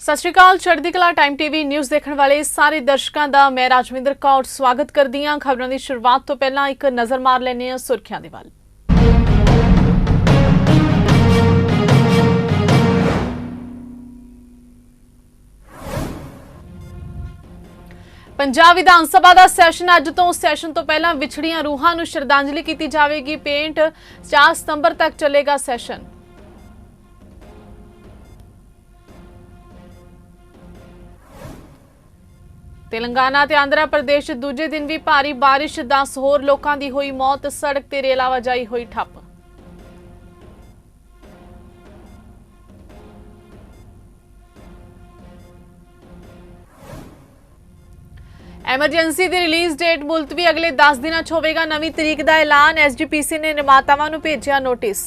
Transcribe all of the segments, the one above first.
ਸਤਿ ਸ਼੍ਰੀ ਅਕਾਲ, ਚੜ੍ਹਦੀ ਕਲਾ ਟਾਈਮ ਟੀਵੀ ਨਿਊਜ਼ ਦੇਖਣ ਵਾਲੇ ਸਾਰੇ ਦਰਸ਼ਕਾਂ ਦਾ, ਮੈਂ ਰਾਜਵਿੰਦਰ ਕੌਰ ਸਵਾਗਤ ਕਰਦੀ ਹਾਂ। ਖਬਰਾਂ ਦੀ ਸ਼ੁਰੂਆਤ ਤੋਂ ਪਹਿਲਾਂ ਇੱਕ ਨਜ਼ਰ ਮਾਰ ਲੈਂਦੇ ਹਾਂ ਸੁਰਖੀਆਂ ਦੇ ਵੱਲ। ਪੰਜਾਬ ਵਿਧਾਨ ਸਭਾ ਦਾ ਸੈਸ਼ਨ ਅੱਜ ਤੋਂ ਸੈਸ਼ਨ ਤੋਂ ਪਹਿਲਾਂ ਵਿਛੜੀਆਂ ਰੂਹਾਂ ਨੂੰ ਸ਼ਰਧਾਂਜਲੀ ਕੀਤੀ ਜਾਵੇਗੀ। ਪੇਂਟ 4 ਸਤੰਬਰ ਤੱਕ ਚੱਲੇਗਾ ਸੈਸ਼ਨ। ਤੇਲੰਗਾਨਾ ਤੇ ਆਂਧਰਾ ਪ੍ਰਦੇਸ਼ ਦੂਜੇ ਦਿਨ ਵੀ ਭਾਰੀ ਬਾਰਿਸ਼ 10 ਹੋਰ ਲੋਕਾਂ ਦੀ ਹੋਈ ਮੌਤ, ਸੜਕ ਤੇ ਰੇਲ ਆਵਾਜਾਈ ਹੋਈ ਠੱਪ। ਐਮਰਜੈਂਸੀ ਦੀ ਰਿਲੀਜ਼ ਡੇਟ ਮੁਲਤਵੀ ਅਗਲੇ 10 ਦਿਨਾਂ 'ਚ ਹੋਵੇਗਾ ਨਵੀਂ ਤਰੀਕ ਦਾ ਐਲਾਨ। ਐਸਜੀਪੀਸੀ ਨੇ ਨਿਰਮਾਤਾਵਾਂ ਨੂੰ ਭੇਜਿਆ ਨੋਟਿਸ।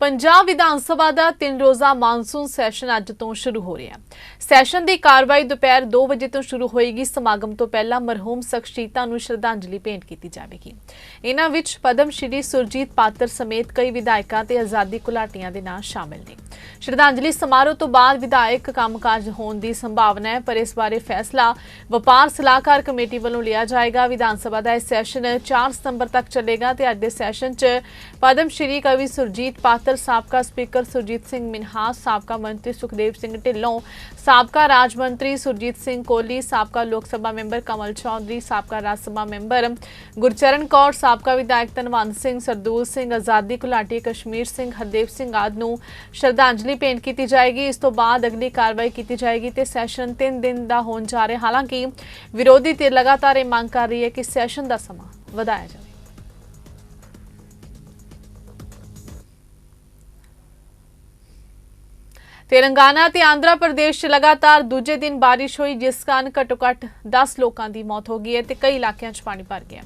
ਪੰਜਾਬ ਵਿਧਾਨ ਸਭਾ ਦਾ ਤਿੰਨ ਰੋਜ਼ਾ ਮਾਨਸੂਨ ਸੈਸ਼ਨ ਅੱਜ ਤੋਂ ਸ਼ੁਰੂ ਹੋ ਰਿਹਾ ਹੈ। ਸੈਸ਼ਨ ਦੀ ਕਾਰਵਾਈ ਦੁਪਹਿਰ 2 ਵਜੇ ਤੋਂ ਸ਼ੁਰੂ ਹੋਏਗੀ। ਸਮਾਗਮ ਤੋਂ ਪਹਿਲਾਂ ਮਰਹੂਮ ਸ਼ਖਸੀਅਤਾਂ ਨੂੰ ਸ਼ਰਧਾਂਜਲੀ ਭੇਂਟ ਕੀਤੀ ਜਾਵੇਗੀ। ਇਹਨਾਂ ਵਿੱਚ ਪਦਮ ਸ਼੍ਰੀ ਸੁਰਜੀਤ ਪਾਤਰ ਸਮੇਤ ਕਈ ਵਿਧਾਇਕਾਂ ਤੇ ਆਜ਼ਾਦੀ ਘੁਲਾਟੀਆਂ ਦੇ ਨਾਂ ਸ਼ਾਮਿਲ ਨੇ। ਸ਼ਰਧਾਂਜਲੀ ਸਮਾਰੋਹ ਤੋਂ ਬਾਅਦ ਵਿਧਾਇਕ ਕੰਮਕਾਜ ਹੋਣ ਦੀ ਸੰਭਾਵਨਾ ਹੈ, ਪਰ ਇਸ ਬਾਰੇ ਫੈਸਲਾ ਵਪਾਰ ਸਲਾਹਕਾਰ ਕਮੇਟੀ ਵੱਲੋਂ ਲਿਆ ਜਾਏਗਾ। ਵਿਧਾਨ ਸਭਾ ਦਾ ਇਹ ਸੈਸ਼ਨ 4 ਸਤੰਬਰ ਤੱਕ ਚੱਲੇਗਾ ਤੇ ਅੱਜ ਦੇ ਸੈਸ਼ਨ 'ਚ ਪਦਮ ਸ਼੍ਰੀ ਕਵੀ ਸੁਰਜੀਤ ਪਾਤਰ ਸਾਬਕਾ ਸਪੀਕਰ ਸੁਰਜੀਤ ਸਿੰਘ ਮਿਨਹਾ, ਸਾਬਕਾ ਮੰਤਰੀ ਸੁਖਦੇਵ ਸਿੰਘ ਢਿੱਲੋਂ, ਸਾਬਕਾ ਰਾਜ ਮੰਤਰੀ ਸੁਰਜੀਤ ਸਿੰਘ ਕੋਹਲੀ, ਸਾਬਕਾ ਲੋਕ ਸਭਾ ਮੈਂਬਰ ਕਮਲ ਚੌਧਰੀ, ਸਾਬਕਾ ਰਾਜ ਸਭਾ ਮੈਂਬਰ ਗੁਰਚਰਨ ਕੌਰ, ਸਾਬਕਾ ਵਿਧਾਇਕ ਧਨਵੰਤ ਸਿੰਘ, ਸਰਦੂਲ ਸਿੰਘ, ਆਜ਼ਾਦੀ ਘੁਲਾਟੀ, ਕਸ਼ਮੀਰ ਸਿੰਘ, ਹਰਦੇਵ ਸਿੰਘ ਆਦਿ ਨੂੰ ਸ਼ਰਧਾਂਜਲੀ ਭੇਂਟ ਕੀਤੀ ਜਾਏਗੀ। ਇਸ ਤੋਂ ਬਾਅਦ ਅਗਲੀ ਕਾਰਵਾਈ ਕੀਤੀ ਜਾਏਗੀ ਤੇ ਸੈਸ਼ਨ 3 ਦਿਨ ਦਾ ਹੋਣ ਜਾ ਰਿਹਾ। ਹਾਲਾਂਕਿ ਵਿਰੋਧੀ ਧਿਰ ਲਗਾਤਾਰ ਇਹ ਮੰਗ ਕਰ ਰਹੀ ਹੈ ਕਿ ਸੈਸ਼ਨ ਦਾ ਸਮਾਂ ਵਧਾਇਆ ਜਾਵੇ। ਤੇਲੰਗਾਨਾ ਤੇ ਆਂਧਰਾ ਪ੍ਰਦੇਸ਼ 'ਚ ਲਗਾਤਾਰ ਦੂਜੇ ਦਿਨ ਬਾਰਿਸ਼ ਹੋਈ, ਜਿਸ ਕਾਰਨ ਘੱਟੋ-ਘੱਟ 10 ਲੋਕਾਂ ਦੀ ਮੌਤ ਹੋ ਗਈ ਹੈ ਤੇ ਕਈ ਇਲਾਕਿਆਂ 'ਚ ਪਾਣੀ ਭਰ ਗਿਆ।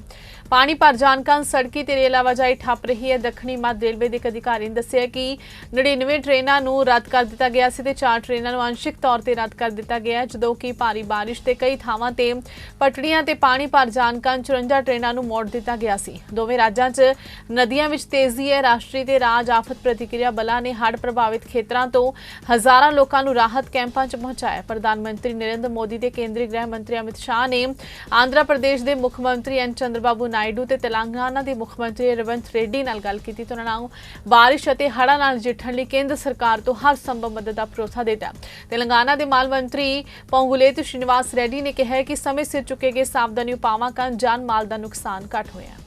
ਪਾਣੀ ਭਰ ਜਾਣ ਕਾਰਨ ਸੜਕੀ ਤੇ ਰੇਲ ਆਵਾਜਾਈ ਠੱਪ ਰਹੀ ਹੈ। ਦੱਖਣੀ ਮੱਧ ਰੇਲਵੇ ਦੇ ਇੱਕ ਅਧਿਕਾਰੀ ਨੇ ਦੱਸਿਆ ਕਿ 99 ਟ੍ਰੇਨਾਂ ਨੂੰ ਰੱਦ ਕਰ ਦਿੱਤਾ ਗਿਆ ਸੀ ਤੇ 4 ਟ੍ਰੇਨਾਂ ਨੂੰ ਅੰਸ਼ਿਕ ਤੌਰ ਤੇ ਰੱਦ ਕਰ ਦਿੱਤਾ ਗਿਆ ਜਦੋਂ ਕਿ ਭਾਰੀ ਬਾਰਿਸ਼ ਤੇ ਕਈ ਥਾਵਾਂ ਤੇ ਪਟੜੀਆਂ ਤੇ ਪਾਣੀ ਭਰ ਜਾਣ ਕਾਰਨ 54 ਟ੍ਰੇਨਾਂ ਨੂੰ ਮੋੜ ਦਿੱਤਾ ਗਿਆ ਸੀ। ਦੋਵੇਂ ਰਾਜਾਂ 'ਚ ਨਦੀਆਂ ਵਿੱਚ ਤੇਜ਼ੀ ਹੈ। ਰਾਸ਼ਟਰੀ ਤੇ ਰਾਜ ਆਫਤ ਪ੍ਰਤੀਕਿਰਿਆ ਬਲਾਂ ਨੇ ਹੜ੍ਹ ਪ੍ਰਭਾਵਿਤ ਖੇਤਰਾਂ ਤੋਂ ਹਜ਼ਾਰਾਂ ਲੋਕਾਂ ਨੂੰ ਰਾਹਤ ਕੈਂਪਾਂ 'ਚ ਪਹੁੰਚਾਇਆ ਪ੍ਰਧਾਨ ਮੰਤਰੀ ਨਰਿੰਦਰ ਮੋਦੀ ਤੇ ਕੇਂਦਰੀ ਗ੍ਰਹਿ ਮੰਤਰੀ ਅਮਿਤ ਸ਼ਾਹ ਨੇ ਆਂਧਰਾ ਪ੍ਰਦੇਸ਼ ਦੇ ਮੁੱਖ ਮੰਤਰੀ ਐਨ ਚੰਦਰਬਾਬੂ ਨਾਇਡੂ ਤੇ ਤੇਲੰਗਾਨਾ ਦੇ ਮੁੱਖ ਮੰਤਰੀ ਰਵੰਤ ਰੈਡੀ ਨਾਲ ਗੱਲ ਕੀਤੀ ਤੇ ਉਹਨਾਂ ਨੂੰ ਬਾਰਿਸ਼ ਅਤੇ ਹੜ੍ਹਾਂ ਨਾਲ ਨਜਿੱਠਣ ਲਈ ਕੇਂਦਰ ਸਰਕਾਰ ਤੋਂ ਹਰ ਸੰਭਵ ਮਦਦ ਦਾ ਭਰੋਸਾ ਦਿੱਤਾ। ਤੇਲੰਗਾਨਾ ਦੇ ਮਾਲ ਮੰਤਰੀ ਪੌਂਗੁਲੇਤ ਸ਼੍ਰੀਨਿਵਾਸ ਰੈਡੀ ਨੇ ਕਿਹਾ ਕਿ ਸਮੇਂ ਸਿਰ ਚੁੱਕੇ ਗਏ ਸਾਵਧਾਨੀ ਉਪਾਵਾਂ ਕਾਰਨ ਜਾਨ ਮਾਲ ਦਾ ਨੁਕਸਾਨ ਘੱਟ ਹੋਇਆ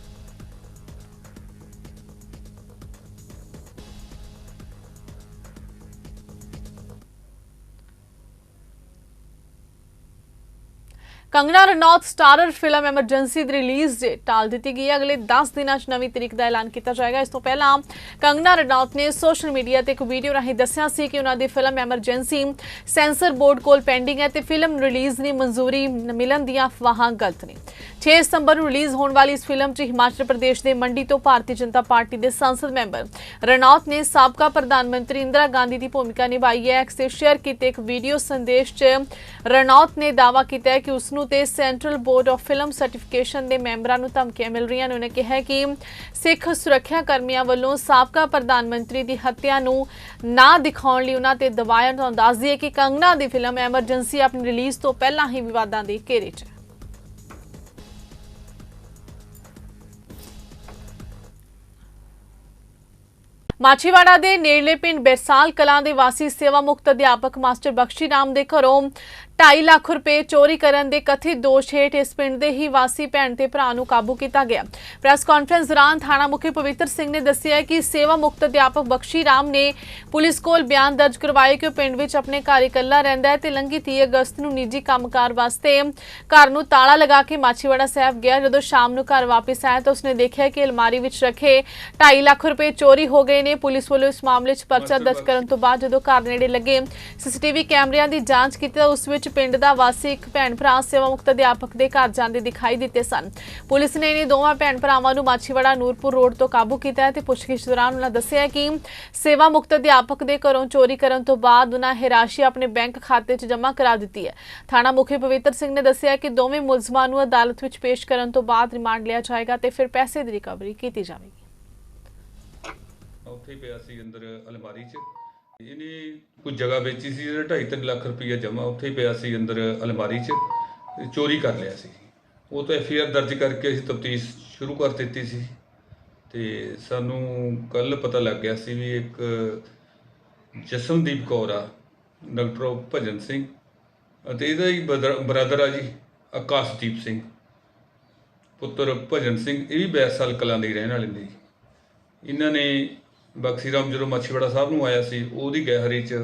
Kangana Ranaut starrer film Emergency ਦੀ ਰਿਲੀਜ਼ ਡੇਟ ਟਾਲ ਦਿੱਤੀ ਗਈ ਹੈ। ਅਗਲੇ 10 ਦਿਨਾਂ 'ਚ ਨਵੀਂ ਤਰੀਕ ਦਾ ਐਲਾਨ ਕੀਤਾ ਜਾਏਗਾ। ਇਸ ਤੋਂ ਪਹਿਲਾਂ ਕੰਗਨਾ ਰਣੌਤ ਨੇ ਸੋਸ਼ਲ ਮੀਡੀਆ ਤੇ ਇੱਕ ਵੀਡੀਓ ਰਾਹੀਂ ਦੱਸਿਆ ਸੀ ਕਿ ਉਹਨਾਂ ਦੀ ਫਿਲਮ ਐਮਰਜੈਂਸੀ ਸੈਂਸਰ ਬੋਰਡ ਕੋਲ ਪੈਂਡਿੰਗ ਹੈ ਤੇ ਫਿਲਮ ਰਿਲੀਜ਼ ਦੀ ਮਨਜ਼ੂਰੀ ਮਿਲਣ ਦੀਆਂ ਅਫਵਾਹਾਂ ਗਲਤ ਨੇ। 6 ਸਤੰਬਰ ਨੂੰ ਰਿਲੀਜ਼ ਹੋਣ ਵਾਲੀ ਇਸ ਫਿਲਮ 'ਚ ਹਿਮਾਚਲ ਪ੍ਰਦੇਸ਼ ਦੇ ਮੰਡੀ ਤੋਂ ਭਾਰਤੀ ਜਨਤਾ ਪਾਰਟੀ ਦੇ ਸੰਸਦ ਮੈਂਬਰ ਰਣੌਤ ਨੇ ਸਾਬਕਾ ਪ੍ਰਧਾਨ ਮੰਤਰੀ ਇੰਦਰਾ ਗਾਂਧੀ ਦੀ ਭੂਮਿਕਾ ਨਿਭਾਈ ਹੈ। ਐਕਸ ਤੇ ਸ਼ੇਅਰ ਕੀਤੇ ਇੱਕ ਵੀਡੀਓ ਸੰਦੇਸ਼ 'ਚ ਰਣੌਤ ਨੇ ਦਾਅਵਾ ਕੀਤਾ ਹੈ ਕਿ ਉਸ ਨੂੰ ਤੇ central board of film certification ਦੇ ਮੈਂਬਰਾਂ ਨੂੰ ਧਮਕੀਆਂ ਮਿਲ ਰਹੀਆਂ ਨੇ। ਉਹਨੇ ਕਿਹਾ ਕਿ ਸਿੱਖ ਸੁਰੱਖਿਆ ਕਰਮੀਆਂ ਵੱਲੋਂ ਸਾਬਕਾ ਪ੍ਰਧਾਨ ਮੰਤਰੀ ਦੀ ਹੱਤਿਆ ਨੂੰ ਨਾ ਦਿਖਾਉਣ ਲਈ ਉਹਨਾਂ ਤੇ ਦਬਾਅ ਨੂੰ ਦੱਸ ਦਈਏ ਕਿ ਕੰਗਨਾ ਦੀ ਫਿਲਮ ਐਮਰਜੈਂਸੀ ਆਪਣੀ ਰਿਲੀਜ਼ ਤੋਂ ਪਹਿਲਾਂ ਹੀ ਵਿਵਾਦਾਂ ਦੇ ਘੇਰੇ 'ਚ ਮਾਛੀਵਾੜਾ ਦੇ ਨੇੜਲੇ ਪਿੰਡ ਬੈਸਾਲ ਕਲਾਂ ਦੇ ਵਾਸੀ ਸੇਵਾ ਮੁਕਤ ਅਧਿਆਪਕ ਮਾਸਟਰ ਬਖਸ਼ੀ ਰਾਮ ਦੇ ਘਰੋਂ 2.5 ਲੱਖ ਰੁਪਏ ਚੋਰੀ ਕਰਨ ਦੇ ਕਥਿਤ ਦੋਸ਼ ਹੇਠ ਇਸ ਪਿੰਡ ਦੇ ਹੀ ਵਾਸੀ ਭੈਣ ਤੇ ਭਰਾ ਨੂੰ ਕਾਬੂ ਕੀਤਾ ਗਿਆ। ਪ੍ਰੈਸ ਕਾਨਫਰੰਸ ਦੌਰਾਨ ਥਾਣਾ ਮੁਖੀ ਪਵਿੱਤਰ ਸਿੰਘ ਨੇ ਦੱਸਿਆ ਕਿ ਸੇਵਾ ਮੁਕਤ ਅਧਿਆਪਕ ਬਖਸ਼ੀ ਰਾਮ ਨੇ ਪੁਲਿਸ ਕੋਲ ਬਿਆਨ ਦਰਜ ਕਰਵਾਇਆ ਕਿ ਉਹ ਪਿੰਡ ਵਿੱਚ ਆਪਣੇ ਘਰ ਇਕੱਲਾ ਰਹਿੰਦਾ ਹੈ ਤੇ ਲੰਘੀ 30 ਅਗਸਤ ਨੂੰ ਨਿੱਜੀ ਕੰਮਕਾਰ ਵਾਸਤੇ ਘਰ ਨੂੰ ਤਾਲਾ ਲਗਾ ਕੇ ਮਾਛੀਵਾੜਾ ਸਾਹਿਬ ਗਿਆ। ਜਦੋਂ ਸ਼ਾਮ ਨੂੰ ਘਰ ਵਾਪਸ ਆਇਆ ਤਾਂ ਉਸਨੇ ਦੇਖਿਆ ਕਿ ਅਲਮਾਰੀ ਵਿੱਚ ਰੱਖੇ 2.5 ਲੱਖ ਰੁਪਏ ਚੋਰੀ ਹੋ ਗਏ ਨੇ। ਪੁਲਿਸ ਵੱਲੋਂ ਇਸ ਮਾਮਲੇ 'ਚ ਪਰਚਾ ਦਰਜ ਕਰਨ ਤੋਂ ਬਾਅਦ ਜਦੋਂ ਘਰ ਨੇੜੇ ਲੱਗੇ ਸੀਸੀਟੀਵੀ ਕੈਮਰਿਆਂ ਦੀ ਜਾਂਚ ਕੀਤੀ ਤਾਂ ਉਸ ਵਿੱਚ ਵਿੱਚ ਪਿੰਡ ਦਾ ਵਾਸੀ ਇੱਕ ਭੈਣ ਭਰਾ ਸੇਵਾ ਮੁਕਤ ਅਧਿਆਪਕ ਦੇ ਘਰ ਜਾਂਦੇ ਦਿਖਾਈ ਦਿੱਤੇ ਸਨ। ਪੁਲਿਸ ਨੇ ਇਹਨਾਂ ਦੋਵਾਂ ਭੈਣ ਭਰਾਵਾਂ ਨੂੰ ਮਾਛੀਵਾੜਾ ਨੂਰਪੁਰ ਰੋਡ ਤੋਂ ਕਾਬੂ ਕੀਤਾ ਤੇ ਪੁੱਛਗਿੱਛ ਦੌਰਾਨ ਉਹਨਾਂ ਦੱਸਿਆ ਕਿ ਸੇਵਾ ਮੁਕਤ ਅਧਿਆਪਕ ਦੇ ਘਰੋਂ ਚੋਰੀ ਕਰਨ ਤੋਂ ਬਾਅਦ ਉਹਨਾਂ ਇਹ ਰਾਸ਼ੀ ਆਪਣੇ ਬੈਂਕ ਖਾਤੇ 'ਚ ਜਮ੍ਹਾਂ ਕਰਾ ਦਿੱਤੀ ਹੈ। ਥਾਣਾ ਮੁਖੀ ਪਵਿੱਤਰ ਸਿੰਘ ਨੇ ਦੱਸਿਆ ਕਿ ਦੋਵੇਂ ਮੁਲਜ਼ਮਾਂ ਨੂੰ ਅਦਾਲਤ ਵਿੱਚ ਪੇਸ਼ ਕਰਨ ਤੋਂ ਬਾਅਦ ਰਿਮਾਂਡ ਲਿਆ ਜਾਏਗਾ ਤੇ ਫਿਰ ਪੈਸੇ ਦੀ ਰਿਕਵਰੀ ਕੀਤੀ ਜਾਵੇਗੀ। ਉੱਥੇ ਪਿਆ ਸੀ ਅੰਦਰ ਅਲਮਾਰੀ 'ਚ। ਇਹਨੇ ਕੋਈ ਜਗ੍ਹਾ ਵੇਚੀ ਸੀ, ਜਿਹੜਾ 2.5 ਲੱਖ ਰੁਪਈਆ ਜਮਾ ਉੱਥੇ ਹੀ ਪਿਆ ਸੀ ਅੰਦਰ ਅਲਮਾਰੀ 'ਚ ਚੋਰੀ ਕਰ ਲਿਆ ਸੀ। ਉਹ ਤਾਂ ਐਫ ਆਰ ਦਰਜ ਕਰਕੇ ਅਸੀਂ ਤਫਤੀਸ਼ ਸ਼ੁਰੂ ਕਰ ਦਿੱਤੀ ਸੀ। ਤੇ ਸਾਨੂੰ ਕੱਲ ਪਤਾ ਲੱਗ ਗਿਆ ਸੀ ਵੀ ਇੱਕ ਜਸਮਦੀਪ ਕੌਰ ਆ, ਡਾਕਟਰ ਭਜਨ ਸਿੰਘ, ਅਤੇ ਇਹਦਾ ਹੀ ਬ੍ਰਦਰ ਆ ਜੀ, ਆਕਾਸ਼ਦੀਪ ਸਿੰਘ। ਪੁੱਤਰ ਭਜਨ ਸਿੰਘ, ਇਹ ਵੀ ਬੈਸਾਲ ਕਲਾਂ ਦੇ ਰਹਿਣ ਵਾਲੇ ਨੇ ਜੀ। ਇਹਨਾਂ ਨੇ ਬਖਸ਼ੀ ਰਾਮ ਜਦੋਂ ਮਾਛੀਵਾੜਾ ਸਾਹਿਬ ਨੂੰ ਆਇਆ ਸੀ ਉਹਦੀ ਗਹਿਰੀ ਚ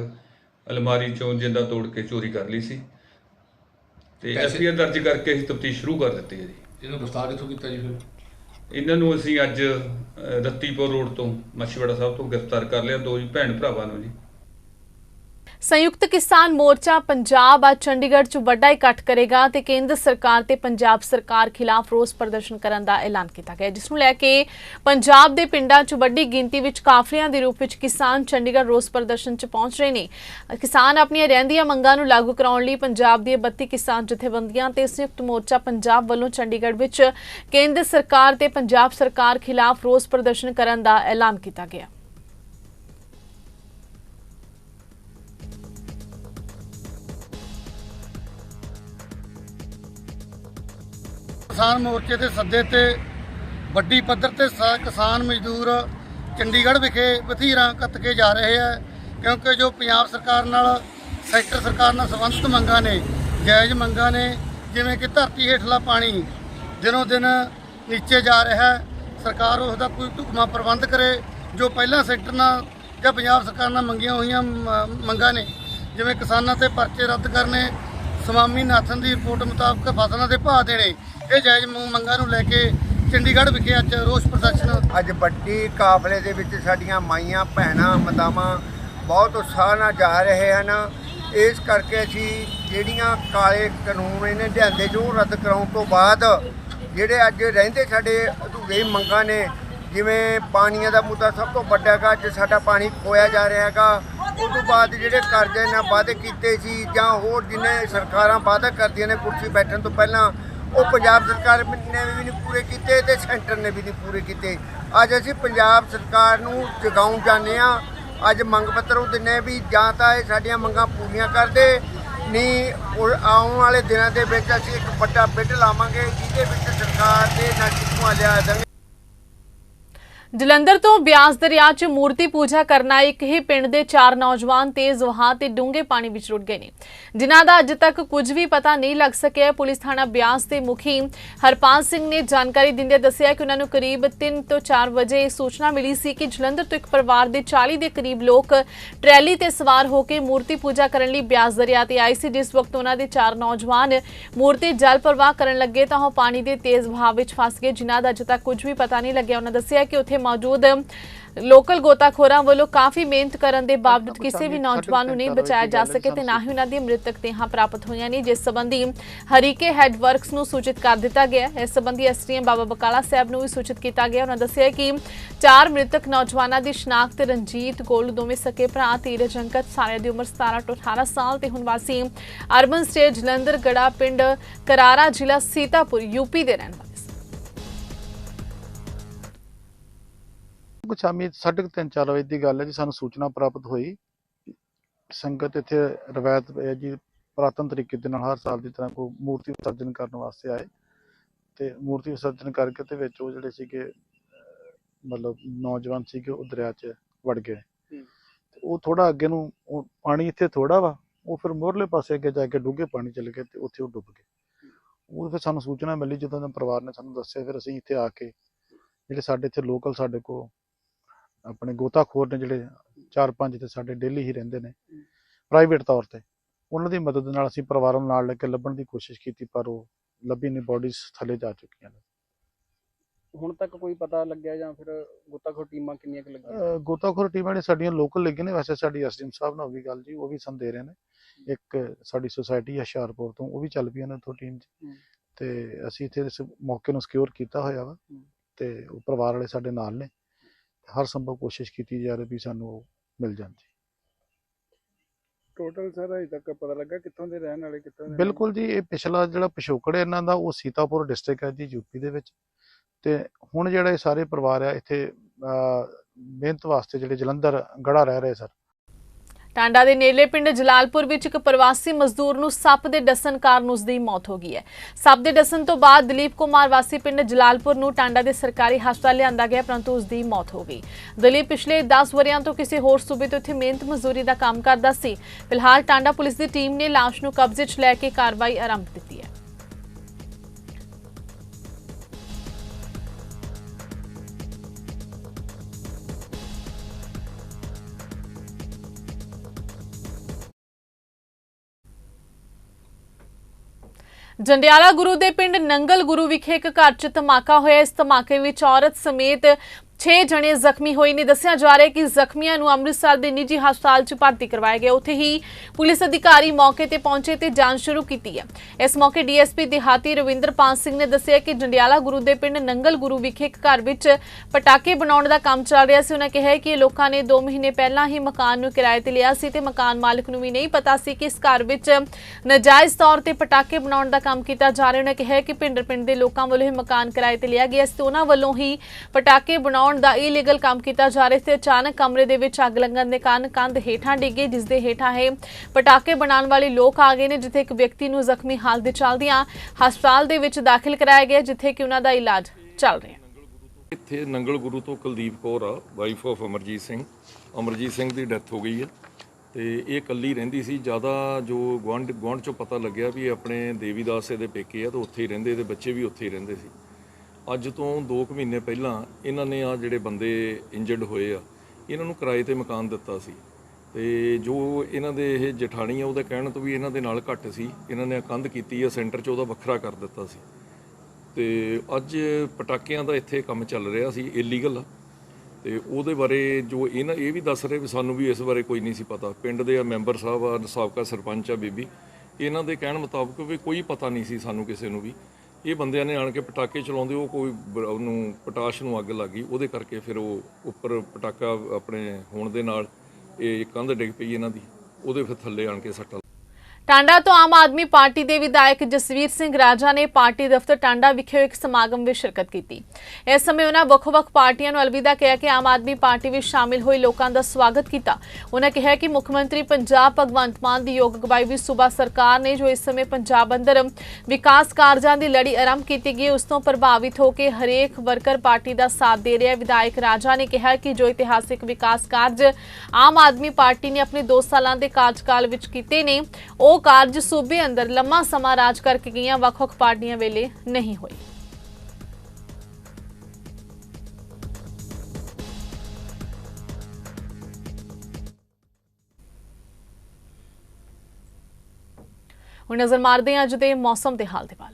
ਅਲਮਾਰੀ ਚੋਂ ਜਿੰਦਾ ਤੋੜ ਕੇ ਚੋਰੀ ਕਰ ਲਈ ਸੀ। ਤੇ ਐਫਆਈਆਰ ਦਰਜ ਕਰਕੇ ਅਸੀਂ ਤਫਤੀਸ਼ ਸ਼ੁਰੂ ਕਰ ਦਿੱਤੀ ਹੈ ਜੀ। ਇਹਨੂੰ ਗ੍ਰਿਫਤਾਰ ਕਿੱਥੋਂ ਕੀਤਾ ਜੀ ਫਿਰ? ਇਹਨਾਂ ਨੂੰ ਅਸੀਂ ਅੱਜ ਰੱਤੀਪੁਰ ਰੋਡ ਤੋਂ ਮਾਛੀਵਾੜਾ ਸਾਹਿਬ ਤੋਂ ਗ੍ਰਿਫਤਾਰ ਕਰ ਲਿਆ ਦੋ ਜੀ ਭੈਣ ਭਰਾਵਾਂ ਨੂੰ ਜੀ। ਸੰਯੁਕਤ ਕਿਸਾਨ ਮੋਰਚਾ ਪੰਜਾਬ ਅੱਜ ਚੰਡੀਗੜ੍ਹ 'ਚ ਵੱਡਾ ਇਕੱਠ ਕਰੇਗਾ ਤੇ ਕੇਂਦਰ ਸਰਕਾਰ ਤੇ ਪੰਜਾਬ ਸਰਕਾਰ ਖਿਲਾਫ ਰੋਸ ਪ੍ਰਦਰਸ਼ਨ ਕਰਨ ਦਾ ਐਲਾਨ ਕੀਤਾ ਗਿਆ, ਜਿਸ ਨੂੰ ਲੈ ਕੇ ਪੰਜਾਬ ਦੇ ਪਿੰਡਾਂ 'ਚ ਵੱਡੀ ਗਿਣਤੀ ਵਿੱਚ ਕਾਫਲਿਆਂ ਦੇ ਰੂਪ ਵਿੱਚ ਕਿਸਾਨ ਚੰਡੀਗੜ੍ਹ ਰੋਸ ਪ੍ਰਦਰਸ਼ਨ 'ਚ ਪਹੁੰਚ ਰਹੇ ਨੇ। ਕਿਸਾਨ ਆਪਣੀਆਂ ਰਹਿੰਦੀਆਂ ਮੰਗਾਂ ਨੂੰ ਲਾਗੂ ਕਰਾਉਣ ਲਈ ਪੰਜਾਬ ਦੀਆਂ 32 ਕਿਸਾਨ ਜਥੇਬੰਦੀਆਂ ਤੇ ਸੰਯੁਕਤ ਮੋਰਚਾ ਪੰਜਾਬ ਵੱਲੋਂ ਚੰਡੀਗੜ੍ਹ ਵਿੱਚ ਕੇਂਦਰ ਸਰਕਾਰ ਤੇ ਪੰਜਾਬ ਸਰਕਾਰ ਖਿਲਾਫ ਰੋਸ ਪ੍ਰਦਰਸ਼ਨ ਕਰਨ ਦਾ ਐਲਾਨ ਕੀਤਾ ਗਿਆ। ਕਿਸਾਨ ਮੋਰਚੇ ਦੇ ਸੱਦੇ ਤੇ ਵੱਡੀ ਪੱਧਰ ਤੇ ਸਾ- ਕਿਸਾਨ ਮਜ਼ਦੂਰ ਚੰਡੀਗੜ੍ਹ ਵਿਖੇ ਬਥੀਰਾਂ ਕੱਤ ਕੇ ਜਾ ਰਹੇ ਹੈ ਕਿਉਂਕਿ ਜੋ ਪੰਜਾਬ ਸਰਕਾਰ ਨਾਲ, ਸੈਕਟਰ ਸਰਕਾਰ ਨਾਲ ਸੰਬੰਧਿਤ ਮੰਗਾਂ ਨੇ, ਜਾਇਜ਼ ਮੰਗਾਂ ਨੇ, ਜਿਵੇਂ ਕਿ ਧਰਤੀ ਹੇਠਲਾ ਪਾਣੀ ਦਿਨੋਂ ਦਿਨ ਨੀਚੇ ਜਾ ਰਿਹਾ ਹੈ ਸਰਕਾਰ ਉਸ ਦਾ ਕੋਈ ਢੁਕਵਾਂ ਪ੍ਰਬੰਧ ਕਰੇ, ਜੋ ਪਹਿਲਾਂ ਸੈਕਟਰ ਨਾਲ ਜਾਂ ਪੰਜਾਬ ਸਰਕਾਰ ਨਾਲ ਮੰਗੀਆਂ ਹੋਈਆਂ ਮੰਗਾਂ ਨੇ, ਜਿਵੇਂ ਕਿਸਾਨਾਂ ਤੇ ਪਰਚੇ ਰੱਦ ਕਰਨੇ ਸਵਾਮੀ ਨਾਥਨ ਦੀ ਰਿਪੋਰਟ ਮੁਤਾਬਕ ਫਸਲਾਂ ਦੇ ਭਾਅ ਦੇਣੇ ਜਾਇਜ਼ ਮੰਗਾਂ ਨੂੰ ਲੈ ਕੇ ਚੰਡੀਗੜ੍ਹ ਵਿਖੇ ਅੱਜ ਰੋਸ ਪ੍ਰਦਰਸ਼ਨ। ਅੱਜ ਵੱਡੀ ਕਾਫਲੇ ਦੇ ਵਿੱਚ ਸਾਡੀਆਂ ਮਾਈਆਂ, ਭੈਣਾਂ ਮਦਾਵਾਂ ਬਹੁਤ ਉਤਸ਼ਾਹ ਨਾਲ ਜਾ ਰਹੇ ਹਨ। ਇਸ ਕਰਕੇ ਅਸੀਂ ਜਿਹੜੀਆਂ ਕਾਲੇ ਕਾਨੂੰਨ ਇਹਨੇ ਲਿਆਂਦੇ ਜੋ ਰੱਦ ਕਰਾਉਣ ਤੋਂ ਬਾਅਦ ਜਿਹੜੇ ਅੱਜ ਰਹਿੰਦੇ ਸਾਡੇ ਅਧੂਰੇ ਮੰਗਾਂ ਨੇ, ਜਿਵੇਂ ਪਾਣੀਆਂ ਦਾ ਮੁੱਦਾ ਸਭ ਤੋਂ ਵੱਡਾ ਹੈਗਾ ਅੱਜ ਸਾਡਾ ਪਾਣੀ ਖੋਇਆ ਜਾ ਰਿਹਾ ਹੈਗਾ ਉਸ ਤੋਂ ਬਾਅਦ ਜਿਹੜੇ ਕਰਜ਼ੇ ਨਾਲ ਵਾਅਦੇ ਕੀਤੇ ਸੀ ਜਾਂ ਹੋਰ ਜਿੰਨੇ ਸਰਕਾਰਾਂ ਵਾਅਦਾ ਕਰਦੀਆਂ ਨੇ, ਕੁਰਸੀ ਬੈਠਣ ਤੋਂ ਪਹਿਲਾਂ ਉਹ ਪੰਜਾਬ ਸਰਕਾਰ ਨੇ ਵੀ ਨਹੀਂ ਪੂਰੇ ਕੀਤੇ ਤੇ ਸੈਂਟਰ ਨੇ ਵੀ ਨਹੀਂ ਪੂਰੇ ਕੀਤੇ। ਅੱਜ ਅਸੀਂ ਪੰਜਾਬ ਸਰਕਾਰ ਨੂੰ ਜਗਾਉਣ ਜਾਂਦੇ ਆ ਅੱਜ ਮੰਗ ਪੱਤਰ ਉਹ ਦਿੰਨੇ ਵੀ ਜਾਂ ਤਾਂ ਇਹ ਸਾਡੀਆਂ ਮੰਗਾਂ ਪੂਰੀਆਂ ਕਰਦੇ ਨਹੀਂ ਉਹ ਆਉਣ ਵਾਲੇ ਦਿਨਾਂ ਦੇ ਵਿੱਚ ਅਸੀਂ ਇੱਕ ਵੱਡਾ ਬਿੱਡ ਲਾਵਾਂਗੇ, ਜਿਹਦੇ ਵਿੱਚ ਸਰਕਾਰ ਦੇ ਨਾਲ ਕਿਤੋਂ ਲਿਆ ਦਾਂਗੇ ਜਲੰਧਰ ਤੋਂ ਬਿਆਸ ਦਰਿਆ 'ਚ ਮੂਰਤੀ ਪੂਜਾ ਕਰਨਾ ਇੱਕ ਹੀ ਪਿੰਡ ਦੇ ਚਾਰ ਨੌਜਵਾਨ ਤੇਜ਼ ਵਹਾਅ ਤੇ ਡੂੰਘੇ ਪਾਣੀ ਵਿੱਚ ਰੁੜ ਗਏ ਨੇ। ਜਿਨ੍ਹਾਂ ਦਾ ਅਜੇ ਤੱਕ ਕੁਝ ਵੀ ਪਤਾ ਨਹੀਂ ਲੱਗ ਸਕਿਆ, ਪੁਲਿਸ ਥਾਣਾ ਬਿਆਸ ਦੇ ਮੁਖੀ ਹਰਪਾਲ ਸਿੰਘ ਨੇ ਜਾਣਕਾਰੀ ਦਿੰਦੇ ਦੱਸਿਆ ਕਿ ਉਹਨਾਂ ਨੂੰ ਕਰੀਬ 3 ਤੋਂ 4 ਵਜੇ ਸੂਚਨਾ ਮਿਲੀ ਸੀ ਕਿ ਜਲੰਧਰ ਤੋਂ ਇੱਕ ਪਰਿਵਾਰ ਦੇ 40 ਦੇ ਕਰੀਬ ਲੋਕ ਟਰੈਲੀ ਤੇ ਸਵਾਰ ਹੋ ਕੇ ਮੂਰਤੀ ਪੂਜਾ ਕਰਨ ਲਈ ਬਿਆਸ ਦਰਿਆ ਤੇ ਆਏ ਸੀ। ਜਿਸ ਵਕਤ ਉਹਨਾਂ ਦੇ ਚਾਰ ਨੌਜਵਾਨ ਮੂਰਤੀ ਜਲ ਪ੍ਰਵਾਹ ਕਰਨ ਲੱਗੇ ਤਾਂ ਉਹ ਪਾਣੀ ਦੇ ਤੇਜ਼ ਵਹਾਅ ਵਿੱਚ ਫਸ ਗਏ, ਜਿਨ੍ਹਾਂ ਦਾ ਅਜੇ ਤੱਕ ਕੁਝ ਵੀ ਪਤਾ ਨਹੀਂ ਲੱਗਿਆ। ਉਹਨਾਂ ਦੱਸਿਆ ਕਿ ਉੱਥੇ ਮੌਜੂਦ ਲੋਕਲ ਗੋਤਾਖੋਰਾਂ ਵੱਲੋਂ ਕਾਫੀ ਮਿਹਨਤ ਕਰਨ ਦੇ ਬਾਵਜੂਦ ਕਿਸੇ ਵੀ ਨੌਜਵਾਨ ਨੂੰ ਨਹੀਂ ਬਚਾਇਆ ਜਾ ਸਕੇ ਤੇ ਨਾ ਹੀ ਉਹਨਾਂ ਦੀ ਮ੍ਰਿਤਕ ਦੇਹਾਂ ਪ੍ਰਾਪਤ ਹੋਈਆਂ ਨੇ ਜਿਸ ਸੰਬੰਧੀ ਹਰੀਕੇ ਹੈੱਡ ਵਰਕਸ ਨੂੰ ਸੂਚਿਤ ਕਰ ਦਿੱਤਾ ਗਿਆ ਹੈ। ਇਸ ਸੰਬੰਧੀ ਐਸਟੀਐਮ ਬਾਬਾ ਬਕਾਲਾ ਸਾਹਿਬ ਨੂੰ ਵੀ ਸੂਚਿਤ ਕੀਤਾ ਗਿਆ ਉਹਨਾਂ ਦੱਸਿਆ ਕਿ ਚਾਰ ਮ੍ਰਿਤਕ ਨੌਜਵਾਨਾਂ ਦੀ ਸ਼ਨਾਖਤ ਰਣਜੀਤ ਗੋਲੂ ਦੋਵੇਂ ਸਕੇ ਭਰਾ ਧੀਰਜ ਅੰਕਤ ਸਾਰਿਆਂ ਦੀ ਉਮਰ 17 ਤੋਂ 18 ਸਾਲ ਤੇ ਹੁਣ ਵਾਸੀ ਅਰਬਨ ਸਟੇਟ ਜਲੰਧਰ ਗੜਾ ਪਿੰਡ ਕਰਾਰਾ ਜ਼ਿਲ੍ਹਾ ਸੀਤਾਪੁਰ ਯੂਪੀ ਦੇ ਰਹਿਣ ਵਾਲੇ ਸ਼ਾਮੀ ਕੁ ਤਿੰਨ ਚਾਰ ਵਜੇ ਦੀ ਗੱਲ ਹੈ ਜੀ ਸਾਨੂੰ ਸੂਚਨਾ ਪ੍ਰਾਪਤ ਹੋਈ। ਸੰਗਤ ਇੱਥੇ ਰਵਾਇਤ ਹੈ ਜੀ ਪੁਰਾਤਨ ਤਰੀਕੇ ਦੇ ਨਾਲ ਹਰ ਸਾਲ ਦੀ ਤਰ੍ਹਾਂ ਕੋ ਮੂਰਤੀ ਵਿਸਰਜਨ ਕਰਨ ਵਾਸਤੇ ਆਏ। ਤੇ ਮੂਰਤੀ ਵਿਸਰਜਨ ਕਰਕੇ ਤੇ ਵਿੱਚ ਉਹ ਜਿਹੜੇ ਸੀਗੇ ਮਤਲਬ ਨੌਜਵਾਨ ਸੀਗੇ ਉਹ ਦਰਿਆ 'ਚ ਵੜ ਗਏ। ਤੇ ਉਹ ਥੋੜਾ ਅੱਗੇ ਨੂੰ ਉਹ ਪਾਣੀ ਇੱਥੇ ਥੋੜਾ ਵਾ ਉਹ ਫਿਰ ਮੋਰਲੇ ਪਾਸੇ ਅੱਗੇ ਜਾ ਕੇ ਡੂੰਘੇ ਪਾਣੀ ਚਲੇ ਗਏ ਤੇ ਉੱਥੇ ਉਹ ਡੁੱਬ ਗਏ। ਉਹ ਫਿਰ ਸਾਨੂੰ ਸੂਚਨਾ ਮਿਲੀ ਜਦੋਂ ਦਾ ਪਰਿਵਾਰ ਨੇ ਸਾਨੂੰ ਦੱਸਿਆ ਫਿਰ ਅਸੀਂ ਇੱਥੇ ਆ ਕੇ ਜਿਹੜੇ ਸਾਡੇ ਇੱਥੇ ਲੋਕਲ ਸਾਡੇ ਕੋ ਆਪਣੇ ਗੋਤਾਖੋਰ ਨੇ ਜਿਹੜੇ ਚਾਰ ਪੰਜ ਤੇ ਸਾਡੇ ਡੇਲੀ ਹੀ ਰਹਿੰਦੇ ਨੇ ਪ੍ਰਾਈਵੇਟ ਤੌਰ ਤੇ ਉਹਨਾਂ ਦੀ ਮਦਦ ਨਾਲ ਅਸੀਂ ਪਰਿਵਾਰਾਂ ਨੂੰ ਨਾਲ ਲੈ ਕੇ ਲੱਭਣ ਦੀ ਕੋਸ਼ਿਸ਼ ਕੀਤੀ ਪਰ ਉਹ ਲੱਭੀ ਨਹੀਂ ਬੋਡੀਜ਼ ਥੱਲੇ ਜਾ ਚੁੱਕੀਆਂ ਨੇ। ਹੁਣ ਤੱਕ ਕੋਈ ਪਤਾ ਲੱਗਿਆ ਜਾਂ ਫਿਰ ਗੋਤਾਖੋਰ ਟੀਮਾਂ ਕਿੰਨੀਆਂ ਕੁ ਲੱਗੀਆਂ? ਗੋਤਾਖੋਰ ਟੀਮਾਂ ਨੇ ਸਾਡੀਆਂ ਲੋਕਲ ਲੱਗੇ ਨੇ ਵੈਸੇ ਸਾਡੀ ਐਸਡੀਐਮ ਸਾਹਿਬ ਨਾਲ ਵੀ ਗੱਲ ਜੀ ਉਹ ਵੀ ਸਾਨੂੰ ਦੇ ਰਹੇ ਨੇ। ਇੱਕ ਸਾਡੀ ਸੁਸਾਇਟੀ ਹੁਸ਼ਿਆਰਪੁਰ ਤੋਂ ਉਹ ਵੀ ਚੱਲ ਪਈ ਉਹਨਾਂ ਤੋਂ ਟੀਮ ਹੂੰ। ਤੇ ਅਸੀਂ ਇੱਥੇ ਇਸ ਮੌਕੇ ਨੂੰ ਸਿਕਿਉਰ ਕੀਤਾ ਹੋਇਆ ਵਾ ਹੂੰ। ਤੇ ਉਹ ਪਰਿਵਾਰ ਵਾਲੇ ਸਾਡੇ ਨਾਲ ਨੇ। ਹਰ ਸੰਭਵ ਕੋਸ਼ਿਸ਼ ਕੀਤੀ ਜਾ ਰਹੀ ਵੀ ਸਾਨੂੰ ਉਹ ਮਿਲ ਜਾਣ ਜੀ। ਟੋਟਲ ਸਰ ਅਜੇ ਤੱਕ ਪਤਾ ਲੱਗਾ ਕਿੱਥੋਂ ਦੇ ਰਹਿਣ ਵਾਲੇ ਕਿੱਥੋਂ ਦੇ ਬਿਲਕੁਲ ਜੀ ਇਹ ਪਿਛਲਾ ਜਿਹੜਾ ਪਿਛੋਕੜ ਇਹਨਾਂ ਦਾ ਉਹ ਸੀਤਾਪੁਰ ਡਿਸਟ੍ਰਿਕਟ ਹੈ ਜੀ ਯੂਪੀ ਦੇ ਵਿੱਚ। ਤੇ ਹੁਣ ਜਿਹੜਾ ਇਹ ਸਾਰੇ ਪਰਿਵਾਰ ਆ ਇੱਥੇ ਮਿਹਨਤ ਵਾਸਤੇ ਜਿਹੜੇ ਜਲੰਧਰ ਗੜਾ ਰਹਿ ਰਹੇ ਸਰ। ਟਾਂਡਾ ਦੇ ਨੇੜਲੇ ਪਿੰਡ ਜਲਾਲਪੁਰ ਵਿੱਚ ਇੱਕ ਪ੍ਰਵਾਸੀ ਮਜ਼ਦੂਰ ਨੂੰ ਸੱਪ ਦੇ ਡਸਣ ਕਾਰਨ ਉਸ ਦੀ ਮੌਤ ਹੋ ਗਈ ਹੈ। ਸੱਪ ਦੇ ਡਸਣ ਤੋਂ ਬਾਅਦ ਦਲੀਪ ਕੁਮਾਰ ਵਾਸੀ ਪਿੰਡ ਜਲਾਲਪੁਰ ਨੂੰ ਟਾਂਡਾ ਦੇ ਸਰਕਾਰੀ ਹਸਪਤਾਲ ਲਿਆਂਦਾ ਗਿਆ, ਪਰੰਤੂ ਉਸ ਦੀ ਮੌਤ ਹੋ ਗਈ। ਦਲੀਪ ਪਿਛਲੇ 10 ਵਰਿਆਂ ਤੋਂ ਕਿਸੇ ਹੋਰ ਸੂਬੇ ਤੋਂ ਇੱਥੇ ਮਿਹਨਤ ਮਜ਼ਦੂਰੀ ਦਾ ਕੰਮ ਕਰਦਾ ਸੀ। ਫਿਲਹਾਲ ਟਾਂਡਾ ਪੁਲਿਸ ਦੀ ਟੀਮ ਨੇ ਲਾਸ਼ ਨੂੰ ਕਬਜ਼ੇ 'ਚ ਲੈ ਕੇ ਕਾਰਵਾਈ ਆਰੰਭ ਦਿੱਤੀ ਹੈ। ਜੰਡਿਆਲਾ ਗੁਰੂ ਦੇ ਪਿੰਡ ਨੰਗਲ ਗੁਰੂ ਵਿਖੇ ਇੱਕ ਘਰ 'ਚ ਧਮਾਕਾ ਹੋਇਆ। ਇਸ ਧਮਾਕੇ ਵਿੱਚ ਔਰਤ ਸਮੇਤ 6 ਜਣੇ ਜ਼ਖਮੀ ਹੋਏ ਨੇ ਦੱਸਿਆ ਜਾ ਰਿਹਾ ਹੈ ਕਿ ਜ਼ਖਮੀਆਂ ਨੂੰ ਅੰਮ੍ਰਿਤਸਰ ਦੇ ਨਿੱਜੀ ਹਸਪਤਾਲ 'ਚ ਭਰਤੀ ਕਰਵਾਇਆ ਗਿਆ ਉੱਥੇ ਹੀ ਪੁਲਿਸ ਅਧਿਕਾਰੀ ਮੌਕੇ ਤੇ ਪਹੁੰਚੇ ਤੇ ਜਾਂਚ ਸ਼ੁਰੂ ਕੀਤੀ ਹੈ ਇਸ ਮੌਕੇ ਡੀਐਸਪੀ ਦਿਹਾਤੀ ਰਵਿੰਦਰਪਾਲ ਸਿੰਘ ਨੇ ਦੱਸਿਆ ਕਿ ਜੰਡਿਆਲਾ ਗੁਰੂ ਦੇ ਪਿੰਡ ਨੰਗਲ ਗੁਰੂ ਵਿਖੇ ਇੱਕ ਘਰ ਵਿੱਚ ਪਟਾਕੇ ਬਣਾਉਣ ਦਾ ਕੰਮ ਚੱਲ ਰਿਹਾ ਸੀ ਉਹਨਾਂ ਕਿਹਾ ਕਿ ਇਹ ਲੋਕਾਂ ਨੇ 2 ਮਹੀਨੇ ਪਹਿਲਾਂ ਹੀ ਮਕਾਨ ਨੂੰ ਕਿਰਾਏ ਤੇ ਲਿਆ ਸੀ ਤੇ ਮਕਾਨ ਮਾਲਕ ਨੂੰ ਵੀ ਨਹੀਂ ਪਤਾ ਸੀ ਕਿ ਇਸ ਘਰ ਵਿੱਚ ਨਜਾਇਜ਼ ਤੌਰ ਤੇ ਪਟਾਕੇ ਬਣਾਉਣ ਦਾ ਕੰਮ ਕੀਤਾ ਜਾ ਰਿਹਾ ਉਹਨਾਂ ਕਿਹਾ ਕਿ ਪਿੰਡ ਪਿੰਡ ਦੇ ਲੋਕਾਂ ਵੱਲੋਂ ਇਹ ਮਕਾਨ ਕਿਰਾਏ ਤੇ ਲਿਆ ਗਿਆ ਸੀ ਤੇ ਉਹਨਾਂ ਵੱਲੋਂ ਹੀ ਪਟਾਕੇ ਬਣਾਉਣ ਦਾ ਇਲੀਗਲ ਕੰਮ ਕੀਤਾ ਜਾ ਰਿਹਾ ਸੀ ਅਚਾਨਕ ਕਮਰੇ ਦੇ ਵਿੱਚ ਅੱਗ ਲੱਗਣ ਦੇ ਕਾਰਨ ਕੰਧ ਹੇਠਾਂ ਡਿੱਗੀ ਜਿਸ ਦੇ ਹੇਠਾਂ ਹੈ ਪਟਾਕੇ ਬਣਾਉਣ ਵਾਲੇ ਲੋਕ ਆ ਗਏ ਨੇ, ਜਿੱਥੇ ਇੱਕ ਵਿਅਕਤੀ ਨੂੰ ਜ਼ਖਮੀ ਹਾਲਤ ਦੇ ਚੱਲਦਿਆਂ ਹਸਪਤਾਲ ਦੇ ਵਿੱਚ ਦਾਖਲ ਕਰਾਇਆ ਗਿਆ, ਜਿੱਥੇ ਕਿ ਉਹਨਾਂ ਦਾ ਇਲਾਜ ਚੱਲ ਰਿਹਾ ਇੱਥੇ ਨੰਗਲ ਗੁਰੂ ਤੋਂ Kuldeep Kaur a wife of Amarjit Singh. Amarjit Singh the death ਹੋ ਗਈ ਹੈ। ਤੇ ਇਹ ਇਕੱਲੀ ਰਹਿੰਦੀ ਸੀ। ਜ਼ਿਆਦਾ ਜੋ ਗੁਆਂਢ ਗੁਆਂਢ ਚੋਂ ਪਤਾ ਲੱਗਿਆ ਵੀ ਇਹ ਆਪਣੇ ਦੇਵੀਦਾਸ ਦੇ ਪੇਕੇ ਆ, ਤੇ ਉੱਥੇ ਹੀ ਰਹਿੰਦੇ, ਇਹਦੇ ਬੱਚੇ ਵੀ ਉੱਥੇ ਹੀ ਰਹਿੰਦੇ ਸੀ। ਅੱਜ ਤੋਂ 2 ਕੁ ਮਹੀਨੇ ਪਹਿਲਾਂ ਇਹਨਾਂ ਨੇ ਆ ਜਿਹੜੇ ਬੰਦੇ ਇੰਜਰਡ ਹੋਏ ਆ, ਇਹਨਾਂ ਨੂੰ ਕਿਰਾਏ ਤੇ ਮਕਾਨ ਦਿੱਤਾ ਸੀ। ਤੇ ਜੋ ਇਹਨਾਂ ਦੇ ਇਹ ਜਠਾਣੀ ਆ, ਉਹਦੇ ਕਹਿਣ ਤੋਂ ਵੀ ਇਹਨਾਂ ਦੇ ਨਾਲ ਘੱਟ ਸੀ। ਇਹਨਾਂ ਨੇ ਕੰਧ ਕੀਤੀ ਆ, ਸੈਂਟਰ 'ਚ ਉਹਦਾ ਵੱਖਰਾ ਕਰ ਦਿੱਤਾ ਸੀ। ਤੇ ਅੱਜ ਪਟਾਕਿਆਂ ਦਾ ਇੱਥੇ ਕੰਮ ਚੱਲ ਰਿਹਾ ਸੀ ਇਲੀਗਲ ਆ ਤੇ ਉਹਦੇ ਬਾਰੇ ਜੋ ਇਹਨਾਂ, ਇਹ ਵੀ ਦੱਸ ਰਹੇ ਵੀ ਸਾਨੂੰ ਵੀ ਇਸ ਬਾਰੇ ਕੋਈ ਨਹੀਂ ਸੀ ਪਤਾ। ਪਿੰਡ ਦੇ ਆ ਮੈਂਬਰ ਸਾਹਿਬ ਆ, ਸਾਬਕਾ ਸਰਪੰਚ ਆ ਬੀਬੀ। ਇਹਨਾਂ ਦੇ ਕਹਿਣ ਮੁਤਾਬਕ ਵੀ ਕੋਈ ਪਤਾ ਨਹੀਂ ਸੀ ਸਾਨੂੰ ਕਿਸੇ ਨੂੰ ਵੀ। ਇਹ ਬੰਦਿਆਂ ਨੇ ਆਣ ਕੇ ਪਟਾਕੇ ਚਲਾਉਂਦੇ, ਉਹ ਕੋਈ ਬ- ਉਹਨੂੰ ਪਟਾਸ਼ ਨੂੰ ਅੱਗ ਲੱਗ ਗਈ, ਉਹਦੇ ਕਰਕੇ ਫਿਰ ਉਹ ਉੱਪਰ ਪਟਾਕਾ ਆਪਣੇ ਹੋਣ ਦੇ ਨਾਲ ਇਹ ਕੰਧ ਡਿੱਗ ਪਈ ਇਹਨਾਂ ਦੀ, ਉਹਦੇ ਫਿਰ ਥੱਲੇ ਆਣ ਕੇ ਸੱਟਾਂ ਟਾਂਡਾ ਤੋਂ ਆਮ ਆਦਮੀ ਪਾਰਟੀ ਦੇ ਵਿਧਾਇਕ ਜਸਵੀਰ ਸਿੰਘ ਰਾਜਾ ਨੇ ਪਾਰਟੀ ਦਫ਼ਤਰ ਟਾਂਡਾ ਵਿਖੇ ਇੱਕ ਸਮਾਗਮ ਵਿੱਚ ਸ਼ਿਰਕਤ ਕੀਤੀ। ਇਸ ਸਮੇਂ ਉਹਨਾਂ ਵੱਖ-ਵੱਖ ਪਾਰਟੀਆਂ ਨੂੰ ਅਲਵਿਦਾ ਕਿਹਾ ਕਿ ਆਮ ਆਦਮੀ ਪਾਰਟੀ ਵਿੱਚ ਸ਼ਾਮਿਲ ਹੋਏ ਲੋਕਾਂ ਦਾ ਸਵਾਗਤ ਕੀਤਾ। ਉਹਨਾਂ ਕਿਹਾ ਕਿ ਮੁੱਖ ਮੰਤਰੀ ਪੰਜਾਬ ਭਗਵੰਤ ਮਾਨ ਦੀ ਯੋਗ ਅਗਵਾਈ ਵਿੱਚ ਸੂਬਾ ਸਰਕਾਰ ਨੇ ਜੋ ਇਸ ਸਮੇਂ ਪੰਜਾਬ ਅੰਦਰ ਵਿਕਾਸ ਕਾਰਜਾਂ ਦੀ ਲੜੀ ਆਰੰਭ ਕੀਤੀ ਗਈ, ਉਸ ਤੋਂ ਪ੍ਰਭਾਵਿਤ ਹੋ ਕੇ ਹਰੇਕ ਵਰਕਰ ਪਾਰਟੀ ਦਾ ਸਾਥ ਦੇ ਰਿਹਾ ਵਿਧਾਇਕ ਰਾਜਾ ਨੇ ਕਿਹਾ ਕਿ ਜੋ ਇਤਿਹਾਸਿਕ ਵਿਕਾਸ ਕਾਰਜ ਆਮ ਆਦਮੀ ਪਾਰਟੀ ਨੇ ਆਪਣੇ 2 ਸਾਲਾਂ ਦੇ ਕਾਰਜਕਾਲ ਵਿੱਚ ਕੀਤੇ ਨੇ, ਉਹ ਕਾਰਜ ਸੂਬੇ ਅੰਦਰ ਲੰਮਾ ਸਮਾਂ ਰਾਜ ਕਰਕੇ ਗਈਆਂ ਵੱਖ-ਵੱਖ ਪਾਰਟੀਆਂ ਵੇਲੇ ਨਹੀਂ ਹੋਈ। ਹੁਣ ਨਜ਼ਰ ਮਾਰਦੇ ਹਾਂ ਅੱਜ ਦੇ ਮੌਸਮ ਦੇ ਹਾਲ ਦੇ ਵੱਲ।